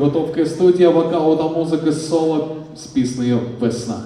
Готовки студія, вокал та музики соло з піснею Весна.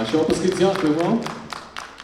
Je suis un peu plus hein, chrétien.